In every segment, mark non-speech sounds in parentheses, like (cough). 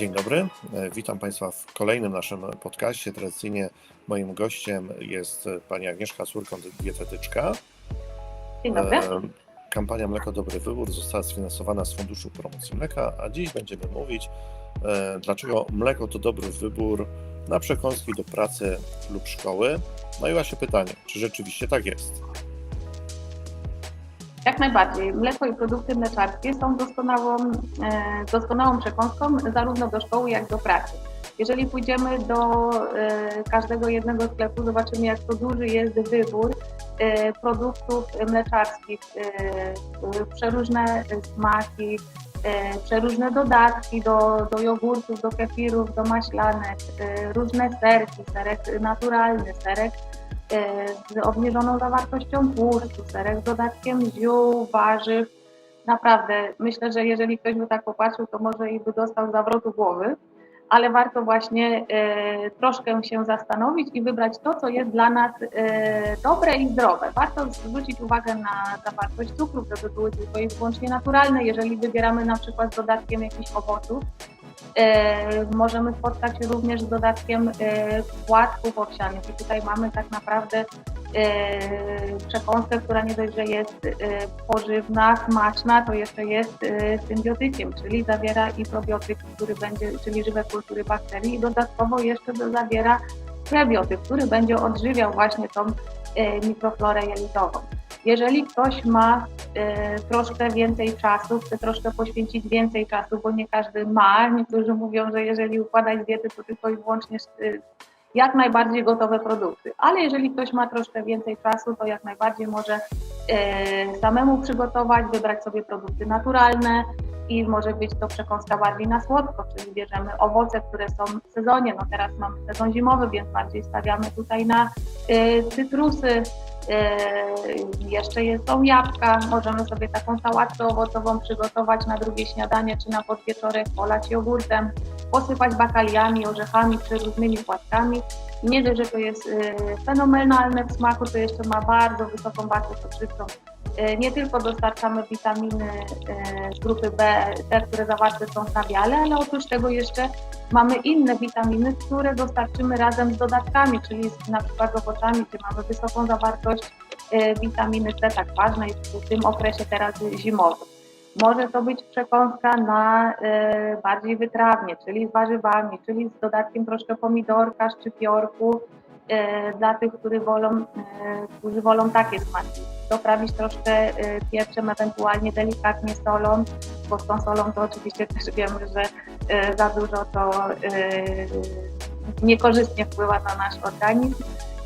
Dzień dobry, E, witam Państwa w kolejnym naszym podcaście. Tradycyjnie moim gościem jest pani Agnieszka Surkąt, dietetyczka. Dzień dobry. E, Kampania Mleko Dobry Wybór została sfinansowana z Funduszu Promocji Mleka, a dziś będziemy mówić, e, dlaczego mleko to dobry wybór na przekąski do pracy lub szkoły. No i właśnie pytanie, czy rzeczywiście tak jest? Jak najbardziej. Mleko i produkty mleczarskie są doskonałą, e, doskonałą przekąską zarówno do szkoły, jak do pracy. Jeżeli pójdziemy do e, każdego jednego sklepu, zobaczymy, jak to duży jest wybór e, produktów mleczarskich, przeróżne smaki, przeróżne dodatki do, do jogurtów, do kefirów, do maślanek, różne serki, serek naturalny, serek z obniżoną zawartością tłuszczu, serek z dodatkiem ziół, warzyw. Naprawdę, myślę, że jeżeli ktoś by tak popatrzył, to może i by dostał zawrotu głowy, ale warto właśnie e, troszkę się zastanowić i wybrać to, co jest dla nas e, dobre i zdrowe. Warto zwrócić uwagę na zawartość cukrów, żeby były tylko i wyłącznie naturalne. Jeżeli wybieramy na przykład z dodatkiem jakichś owoców, E, możemy spotkać się również z dodatkiem e, płatków owsianych i tutaj mamy tak naprawdę e, przekąskę, która nie dość, że jest e, pożywna, smaczna, to jeszcze jest e, symbiotykiem, czyli zawiera i probiotyk, który będzie, czyli żywe kultury bakterii i dodatkowo jeszcze zawiera prebiotyk, który będzie odżywiał właśnie tą e, mikroflorę jelitową. Jeżeli ktoś ma e, troszkę więcej czasu, chce troszkę poświęcić więcej czasu, bo nie każdy ma. Niektórzy mówią, że jeżeli układać diety, to tylko i wyłącznie e, jak najbardziej gotowe produkty. Ale jeżeli ktoś ma troszkę więcej czasu, to jak najbardziej może e, samemu przygotować, wybrać sobie produkty naturalne i może być to przekąska bardziej na słodko, czyli bierzemy owoce, które są w sezonie. No teraz mamy sezon zimowy, więc bardziej stawiamy tutaj na e, cytrusy, Jeszcze jest, są jabłka, możemy sobie taką sałatkę owocową przygotować na drugie śniadanie czy na podwieczorek, polać jogurtem, posypać bakaliami, orzechami czy różnymi płatkami. Nie dość, że to jest yy, fenomenalne w smaku, to jeszcze ma bardzo wysoką wartość odżywczą. Yy, Nie tylko dostarczamy witaminy yy, z grupy B, te, które zawarte są w nabiale, ale oprócz tego jeszcze mamy inne witaminy, które dostarczymy razem z dodatkami, czyli z, na przykład z owocami, gdzie mamy wysoką zawartość e, witaminy C, tak ważnej w tym okresie teraz zimowym. Może to być przekąska na e, bardziej wytrawnie, czyli z warzywami, czyli z dodatkiem troszkę pomidorka, szczypiorku, e, dla tych, którzy wolą, e, którzy wolą takie smaki. Doprawić troszkę e, pieprzem, ewentualnie delikatnie solą, bo z tą solą to oczywiście też wiemy, że e, za dużo to e, niekorzystnie wpływa na nasz organizm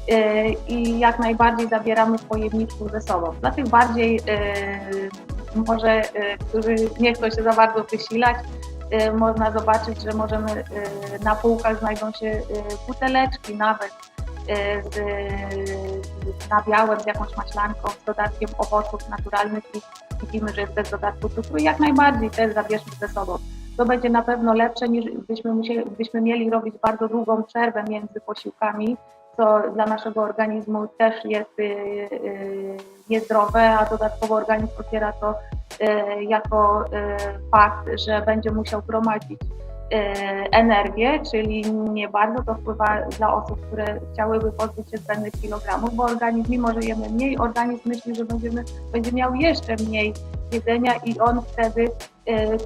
e, i jak najbardziej zabieramy w pojemniczku ze sobą. Dla tych bardziej e, może, e, którzy nie chcą się za bardzo wysilać, e, można zobaczyć, że możemy e, na półkach znajdą się e, buteleczki nawet e, z, z nabiałem, z jakąś maślanką, z dodatkiem owoców naturalnych i widzimy, że jest bez dodatku cukru jak najbardziej też zabierzmy ze sobą. To będzie na pewno lepsze niż byśmy, musieli, byśmy mieli robić bardzo długą przerwę między posiłkami, co dla naszego organizmu też jest y, y, niezdrowe, a dodatkowo organizm odbiera to y, jako y, fakt, że będzie musiał gromadzić y, energię, czyli nie bardzo to wpływa dla osób, które chciałyby pozbyć się zbędnych kilogramów, bo organizm, mimo że jemy mniej, organizm myśli, że będziemy, będzie miał jeszcze mniej jedzenia i on wtedy y,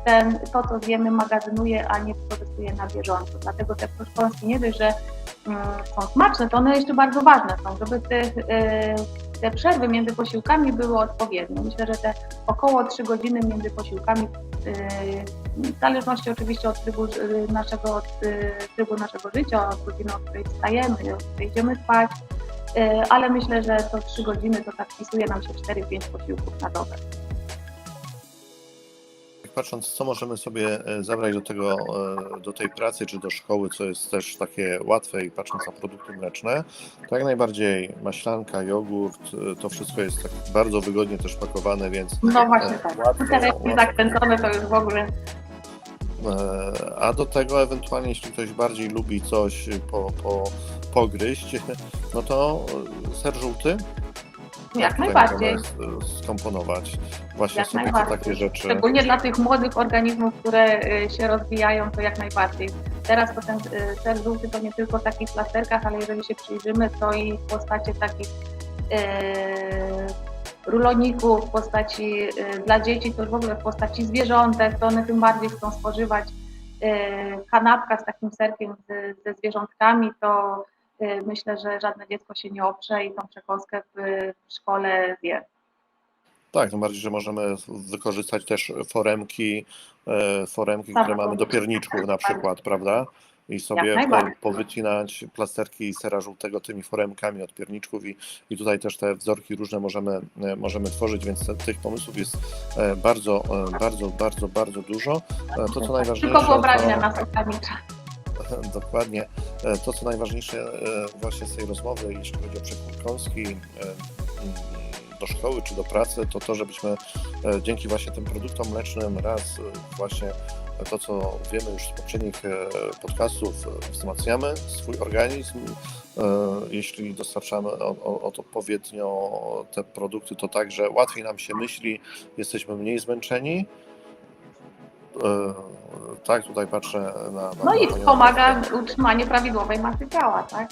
ten, to, co zjemy, magazynuje, a nie wykorzystuje na bieżąco. Dlatego te przekąski nie dość, że mm, są smaczne, to one jeszcze bardzo ważne są, żeby y, te przerwy między posiłkami były odpowiednie. Myślę, że te około 3 godziny między posiłkami, y, w zależności oczywiście od trybu y, naszego, od y, trybu naszego życia, od godziny, o której wstajemy, o której idziemy spać, ale myślę, że to 3 godziny to tak wpisuje nam się 4-5 posiłków na dobę. Patrząc, co możemy sobie e, zabrać do, tego, e, do tej pracy czy do szkoły, co jest też takie łatwe i patrząc na produkty mleczne, to jak najbardziej maślanka, jogurt, e, to wszystko jest tak bardzo wygodnie też pakowane, więc No właśnie tak. łatwo, łatwo. zakręcone to już w ogóle A do tego ewentualnie, jeśli ktoś bardziej lubi coś po, po, pogryźć, (laughs) no to ser żółty, Jak najbardziej. s- skomponować właśnie Jak sobie takie rzeczy. Szczególnie dla tych młodych organizmów, które y, się rozwijają, to jak najbardziej. Teraz to ten ser żółty to nie tylko w takich plasterkach, ale jeżeli się przyjrzymy, to i w postaci takich y, ruloników, w postaci dla dzieci, to już w ogóle w postaci zwierzątek, to one tym bardziej chcą spożywać. Kanapka z takim serkiem ze zwierzątkami, to myślę, że żadne dziecko się nie oprze i tą przekąskę w, szkole zje. Tak, tym bardziej, że możemy wykorzystać też foremki, e, foremki, które mamy do pierniczków na przykład, prawda? I sobie powycinać plasterki sera żółtego tymi foremkami od pierniczków i, i tutaj też te wzorki różne możemy, e, możemy tworzyć, więc te, tych pomysłów jest e, bardzo, bardzo, bardzo, bardzo dużo. To, co najważniejsze, Tylko wyobraźnia to- nas ogranicza. (laughs) Dokładnie. E, To, co najważniejsze e, właśnie z tej rozmowy, jeśli chodzi o przekąski e, mm, do szkoły czy do pracy, to to, żebyśmy e, dzięki właśnie tym produktom mlecznym raz e, właśnie to, co wiemy już z poprzednich e, podcastów, e, wzmacniamy swój organizm. E, Jeśli dostarczamy odpowiednio te produkty, to także łatwiej nam się myśli, jesteśmy mniej zmęczeni. E, Tak, tutaj patrzę na. na No i panią wspomaga utrzymanie prawidłowej masy ciała, tak?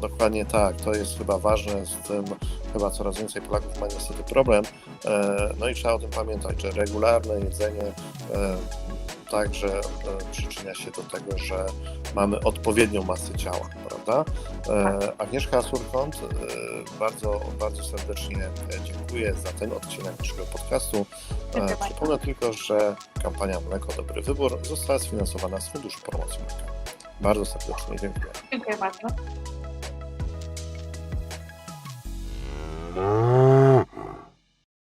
Dokładnie tak, to jest chyba ważne, z tym chyba coraz więcej Polaków ma niestety problem. E, No i trzeba o tym pamiętać, że regularne jedzenie także e, przyczynia się do tego, że mamy odpowiednią masę ciała, prawda? E, Agnieszka Surkąt, e, bardzo, bardzo serdecznie dziękuję za ten odcinek naszego podcastu. Przypomnę tylko, że kampania Mleko Dobry Wybór została sfinansowana z Funduszu Promocji Mleka. Bardzo serdecznie dziękuję. Dziękuję bardzo.